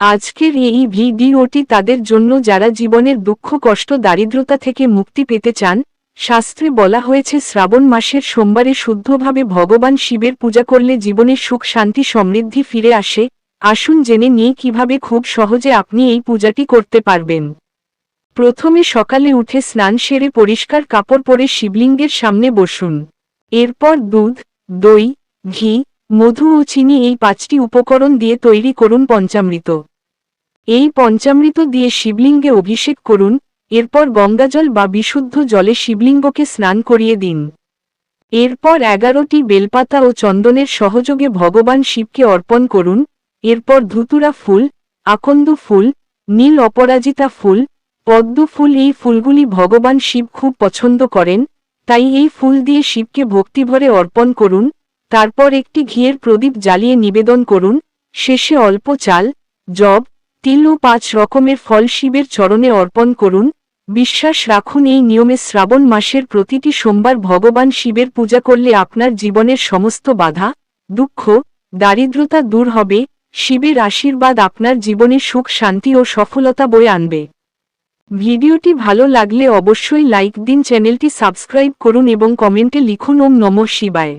আজকের এই ভিডিওটি তাদের জন্য যারা জীবনের দুঃখ, কষ্ট, দারিদ্রতা থেকে মুক্তি পেতে চান, শাস্ত্রে বলা হয়েছে, শ্রাবণ মাসের সোমবারে শুদ্ধভাবে ভগবান শিবের পূজা করলে জীবনে সুখ, শান্তি, সমৃদ্ধি ফিরে আসে। আসুন জেনে নিয়ে কীভাবে খুব সহজে আপনি এই পূজাটি করতে পারবেন। প্রথমে সকালে উঠে স্নান সেরে পরিষ্কার কাপড় পরে শিবলিঙ্গের সামনে বসুন। এরপর দুধ, দই, ঘি, মধু ও চিনি এই পাঁচটি উপকরণ দিয়ে তৈরি করুন পঞ্চামৃত। এই পঞ্চামৃত দিয়ে শিবলিঙ্গে অভিষেক করুন, এরপর গঙ্গাজল বা বিশুদ্ধ জলে শিবলিঙ্গকে স্নান করিয়ে দিন। এরপর এগারোটি বেলপাতা ও চন্দনের সহযোগে ভগবান শিবকে অর্পণ করুন, এরপর ধুতুরা ফুল, আকন্দ ফুল, নীল অপরাজিতা ফুল, পদ্ম ফুল এই ফুলগুলি ভগবান শিব খুব পছন্দ করেন, তাই এই ফুল দিয়ে শিবকে ভক্তিভরে অর্পণ করুন, তারপর একটি ঘিয়ের প্রদীপ জ্বালিয়ে নিবেদন করুন, শেষে অল্প চাল জব তিল ও পাঁচ রকমের ফল শিবের চরণে অর্পণ করুন। বিশ্বাস রাখুন, এই নিয়মে শ্রাবণ মাসের প্রতিটি সোমবার ভগবান শিবের পূজা করলে আপনার জীবনের সমস্ত বাধা, দুঃখ, দারিদ্রতা দূর হবে। শিবের আশীর্বাদ আপনার জীবনে সুখ, শান্তি ও সফলতা বয়ে আনবে। ভিডিওটি ভালো লাগলে অবশ্যই লাইক দিন, চ্যানেলটি সাবস্ক্রাইব করুন এবং কমেন্টে লিখুন, ওম নমঃ শিবায়।